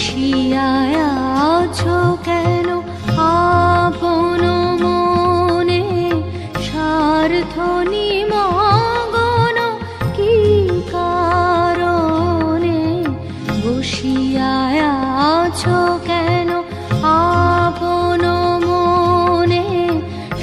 বসিয়ায় আছো কেন? আপন মনে স্বার্থ নিমগন কি কারণে বসিয়ায় আছো